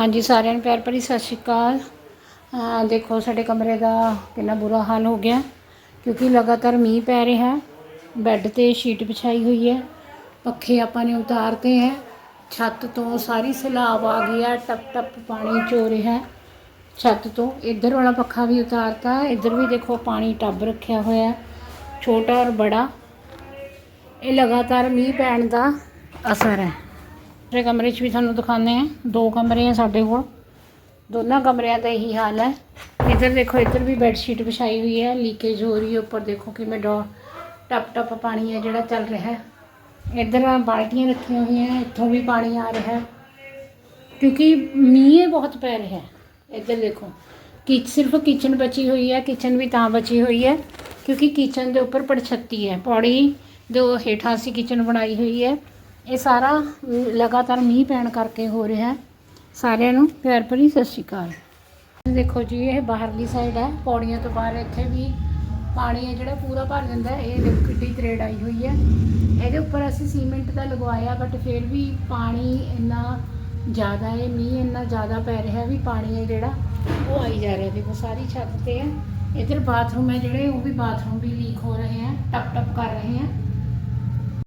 ਹਾਂਜੀ, ਸਾਰਿਆਂ ਨੂੰ ਪਿਆਰ ਭਰੀ ਸਤਿ ਸ਼੍ਰੀ ਅਕਾਲ। ਅਹ ਦੇਖੋ, ਸਾਡੇ ਕਮਰੇ ਦਾ ਕਿੰਨਾ ਬੁਰਾ ਹਾਲ ਹੋ ਗਿਆ, ਕਿਉਂਕਿ ਲਗਾਤਾਰ ਮੀਂਹ ਪੈ ਰਿਹਾ ਬੈੱਡ ਤੇ ਸ਼ੀਟ ਵਿਛਾਈ ਹੋਈ ਹੈ, ਪੱਖੇ ਆਪਾਂ ਨੇ ਉਤਾਰਤੇ ਹੈ। ਛੱਤ ਤੋਂ ਸਾਰੀ ਸਲਾਬ ਆ ਗਈ ਹੈ, ਟਪ ਟਪ ਪਾਣੀ ਚੋ ਰਿਹਾ ਛੱਤ ਤੋਂ ਇੱਧਰ ਵਾਲਾ ਪੱਖਾ ਵੀ ਉਤਾਰਤਾ ਇੱਧਰ ਵੀ ਦੇਖੋ ਪਾਣੀ ਟੱਬ ਰੱਖਿਆ ਹੋਇਆ ਛੋਟਾ ਔਰ ਬੜਾ। ਇਹ ਲਗਾਤਾਰ ਮੀਂਹ ਪੈਣ ਦਾ ਅਸਰ ਹੈ। ਸਾਡੇ ਕਮਰੇ 'ਚ ਵੀ ਤੁਹਾਨੂੰ ਦਿਖਾਉਂਦੇ ਆ ਦੋ ਕਮਰੇ ਆ ਸਾਡੇ ਕੋਲ। ਦੋਨਾਂ ਕਮਰਿਆਂ ਦਾ ਇਹੀ ਹਾਲ ਹੈ। ਇੱਧਰ ਦੇਖੋ, ਇੱਧਰ ਵੀ ਬੈੱਡ ਸ਼ੀਟ ਵਿਛਾਈ ਹੋਈ ਹੈ। ਲੀਕੇਜ ਹੋ ਰਹੀ ਹੈ। ਉੱਪਰ ਦੇਖੋ ਕਿਵੇਂ ਡੋ ਟਪ ਟਪ ਪਾਣੀ ਹੈ ਜਿਹੜਾ ਚੱਲ ਰਿਹਾ ਹੈ। ਇੱਧਰ ਬਾਲਟੀਆਂ ਰੱਖੀਆਂ ਹੋਈਆਂ। ਇੱਥੋਂ ਵੀ ਪਾਣੀ ਆ ਰਿਹਾ ਹੈ। ਕਿਉਂਕਿ ਮੀਂਹ ਬਹੁਤ ਪੈ ਰਿਹਾ ਹੈ। ਇੱਧਰ ਦੇਖੋ ਕਿ ਸਿਰਫ ਕਿਚਨ ਬਚੀ ਹੋਈ ਹੈ। ਕਿਚਨ ਵੀ ਤਾਂ ਬਚੀ ਹੋਈ ਹੈ। ਕਿਉਂਕਿ ਕਿਚਨ ਦੇ ਉੱਪਰ ਪੜਛੱਤੀ ਹੈ। ਪੌੜੀ ਜੋ ਹੇਠਾਂ ਅਸੀਂ ਕਿਚਨ ਬਣਾਈ ਹੋਈ ਹੈ। ਇਹ ਸਾਰਾ ਲਗਾਤਾਰ ਮੀਂਹ ਪੈਣ ਕਰਕੇ ਹੋ ਰਿਹਾ ਸਾਰਿਆਂ ਨੂੰ ਪਿਆਰ ਭਰੀ ਸਤਿ ਸ਼੍ਰੀ ਅਕਾਲ। ਦੇਖੋ ਜੀ, ਇਹ ਬਾਹਰਲੀ ਸਾਈਡ ਹੈ। ਪੌੜੀਆਂ ਤੋਂ ਬਾਹਰ ਇੱਥੇ ਵੀ ਪਾਣੀ ਹੈ ਜਿਹੜਾ ਪੂਰਾ ਭਰ ਜਾਂਦਾ ਇਹ ਦੇਖੋ ਕਿੱਡੀ ਤਰੇੜ ਆਈ ਹੋਈ ਹੈ। ਇਹਦੇ ਉੱਪਰ ਅਸੀਂ ਸੀਮੈਂਟ ਦਾ ਲਗਵਾਇਆ ਬਟ ਫਿਰ ਵੀ ਪਾਣੀ ਇੰਨਾ ਜ਼ਿਆਦਾ ਹੈ, ਮੀਂਹ ਇੰਨਾ ਜ਼ਿਆਦਾ ਪੈ ਰਿਹਾ ਵੀ ਪਾਣੀ ਹੈ ਜਿਹੜਾ, ਉਹ ਆਈ ਜਾ ਰਿਹਾ ਦੇਖੋ ਸਾਰੀ ਛੱਤ ਤੇ ਹੈ। ਇੱਧਰ ਬਾਥਰੂਮ ਹੈ ਜਿਹੜੇ, ਉਹ ਵੀ ਬਾਥਰੂਮ ਵੀ ਲੀਕ ਹੋ ਰਹੇ ਹੈ ਟਪ ਟਪ ਕਰ ਰਹੇ ਹੈ।